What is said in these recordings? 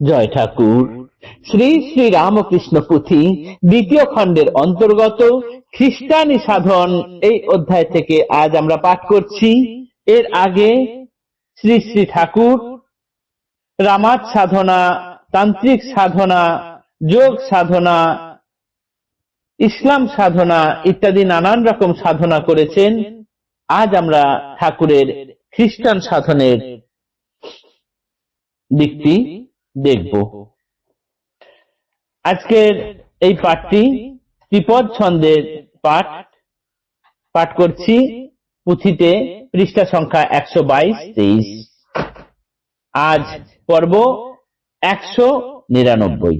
জয় ঠাকুর। শ্রী শ্রী রামকৃষ্ণ পুঁথি দ্বিতীয় খণ্ডের অন্তর্গত খ্রিস্টানি সাধন এই অধ্যায় থেকে আজ আমরা পাঠ করছি। এর আগে শ্রী শ্রী ঠাকুর রামাত সাধনা, তান্ত্রিক সাধনা, যোগ সাধনা, ইসলাম সাধনা ইত্যাদি নানান রকম সাধনা করেছেন। আজ আমরা ঠাকুরের খ্রিস্টান সাধনের দিকটি দেখব। আজকের এই পাঠটি ত্রিপদ ছন্দের পাঠ। পাঠ করছি পুঁথিতে পৃষ্ঠা সংখ্যা একশো বাইশ আজ পর্ব একশো নিরানব্বই।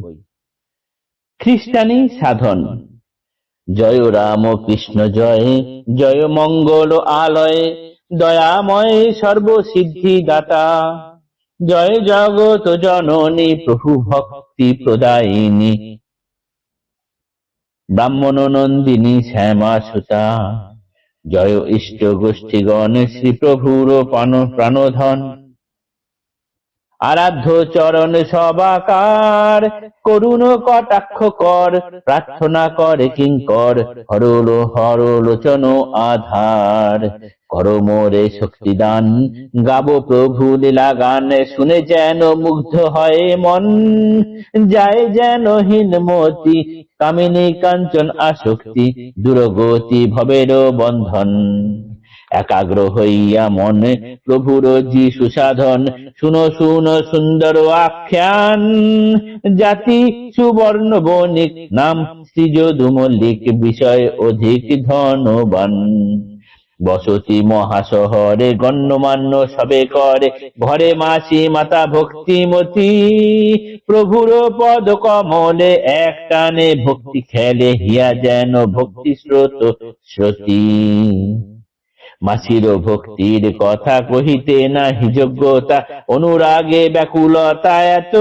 খ্রিস্টানি সাধন। জয় রাম কৃষ্ণ, জয় জয় মঙ্গল আলয়, দয়াময় সর্বসিদ্ধি দাতা জয় জগত জননী, প্রভু ভক্তি প্রদায়িনী। ব্রাহ্মণ নন্দিনী শ্যামা সুতা জয় ইষ্ট গোষ্ঠীগণ শ্রী প্রভুর প্রাণ প্রাণধন। আরাধ্য চরণ সবাকার করুণ কটাক্ষ কর, প্রার্থনা করে কিঙ্কর হরল হরলোচন আধার। কর মোরে শক্তিদান, গাব প্রভু লীলা গান শুনে যেন মুগ্ধ হয় মন। যায় যেন হীনমতি কামিনী কাঞ্চন আসক্তি, দুরগতি ভবের বন্ধন। একাগ্র হইয়া মনে প্রভুর যিশু সুসাধন। শুনো শুনো, সুন্দর আখ্যান। জাতি সুবর্ণ বণিক, নাম শ্রীযদু মল্লিক বিষয় অধিক ধনবান। বসতি মহাশহরে গণ্যমান্য সবে করে, ঘরে মাসি, মাতা ভক্তিমতী প্রভুর পদ কমলে এক টানে ভক্তি খেলে, হিয়া যেন ভক্তি স্রোত শ্রুতি মাসির ভক্তির কথা কহিতে না যোগ্যতা, অনুরাগে ব্যাকুলতা এত,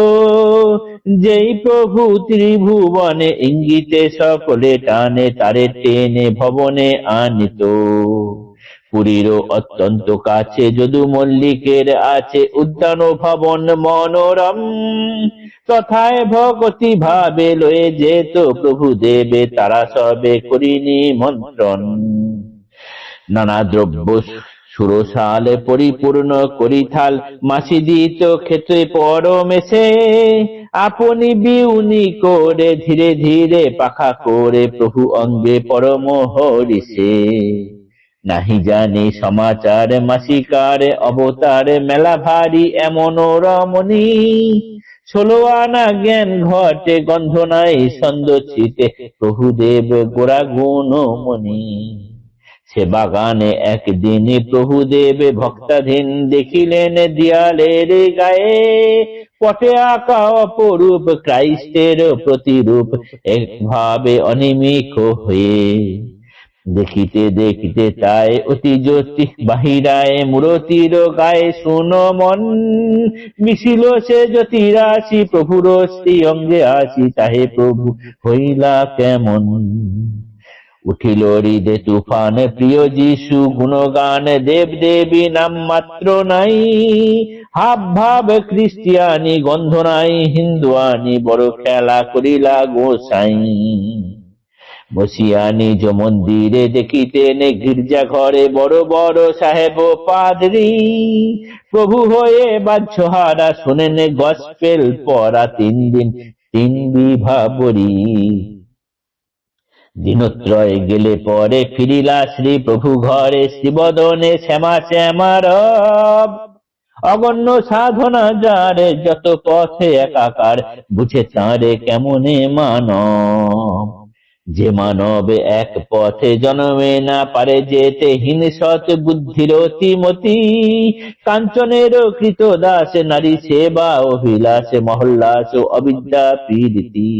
যেই প্রভু ত্রিভুবনে ইঙ্গিতে সকলে টানে, তারে টেনে ভবনে আনিত। পুরীরও অত্যন্ত কাছে যদু মল্লিকের আছে উদ্যান ভবন মনোরম, তথায় ভগতি ভাবে লয়ে যেত প্রভু দেবে তারা সবে করিনি মন্ত্রণ। নানা দ্রব্য সুরসালে পরিপূর্ণ করি করিথাল। মাসি দিত ক্ষেত্রে পরমেশে, আপনি বিউনি করে ধীরে ধীরে পাখা করে প্রভু অঙ্গে পরম হরিষে। নাহি জানি সমাচার মাসিকার অবতার, মেলা ভারী এমন রমণী। ষোলো আনা জ্ঞান ঘটে, গন্ধ নাই ছন্দ প্রভুদেব গোড়া গুণমণি সে বাগানে একদিন প্রভু দেবে ভক্তাধীন দেখিলেন দিয়ালের গায়ে। পটে আঁকা অপরূপ ক্রাইস্টের প্রতিরূপ, একভাবে অনিমিক হয়ে। দেখিতে দেখিতে তাই অতি জ্যোতি বাহিরায় মূরতির গায়ে শুনো মন। মিশিল সে জ্যোতি রাশি প্রভুর শ্রী অঙ্গে আসি, তাহে প্রভু হইলা কেমন? উঠিল হৃদে তুফান প্রিয় যিশু, গুণগান দেব দেবী নাম মাত্র নাই। হাব ভাব খ্রিস্টিয়ানি, গন্ধ নাই, হিন্দুয়ানি, বড় খেলা করিলা গোসাই বসিয়া নিজ মন্দিরে দেখিতেন গির্জা ঘরে বড় বড় সাহেব পাদরি। প্রভু হয়ে বাহ্যহারা শোনেন গসপেল পড়া তিন দিন, তিন বিভাবরী দিনত্রয় গেলে পরে ফিরিলা শ্রী প্রভু ঘরে শ্রীবদনে শ্যামা শ্যামার অগণ্য সাধনা যারে যত পথে একাকার, বুঝে তাঁরে কেমনে মানব। যে মানব এক পথে জন্মে না পারে যেতে, হীন সৎ বুদ্ধির অতিমতি। কাঞ্চনের কৃত দাস নারী সেবা, অভিলাষ, মহল্লাস, অবিদ্যা পীড়িতি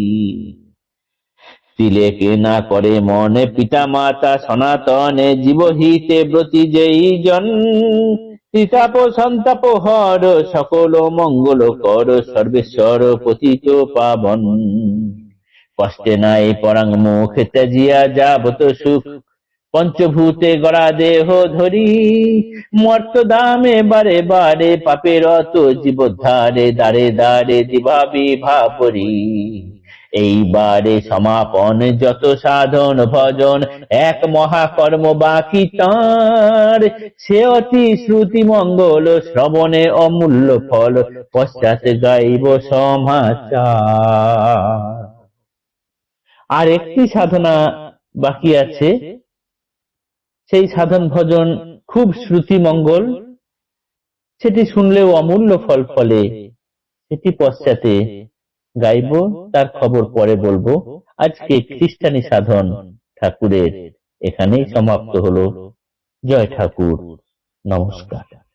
তিলেকে না করে মনে পিতা মাতা সনাতনে জীবহিতে ব্রতি যেই জন। সন্তাপ, হর, সকল মঙ্গল কর, সর্বেশ্বর পতিত পাবন। কষ্টে নাই পরাং মুখ ত্যাজিয়া যাবত সুখ। পঞ্চভূতে গড়া দেহ ধরি, মর্ত দামে বারে বারে পাপের অত জীবধারে দাঁড়ে দাঁড়ে দিবা বিভাপরি এইবারে সমাপন যত সাধন ভজন, এক মহাকর্ম বাকি তাঁর। সে অতি শ্রুতি মঙ্গল শ্রবণে অমূল্য ফল, পশ্চাৎ গাইব সমাচার। আর একটি সাধনা বাকি আছে। সেই সাধন ভজন খুব শ্রুতি মঙ্গল সেটি শুনলেও অমূল্য ফল ফলে, সেটি পশ্চাতে গাইব তার খবর পরে বলব আজকে খ্রিস্টানি সাধন ঠাকুরের এখানেই সমাপ্ত হলো। জয় ঠাকুর। নমস্কার।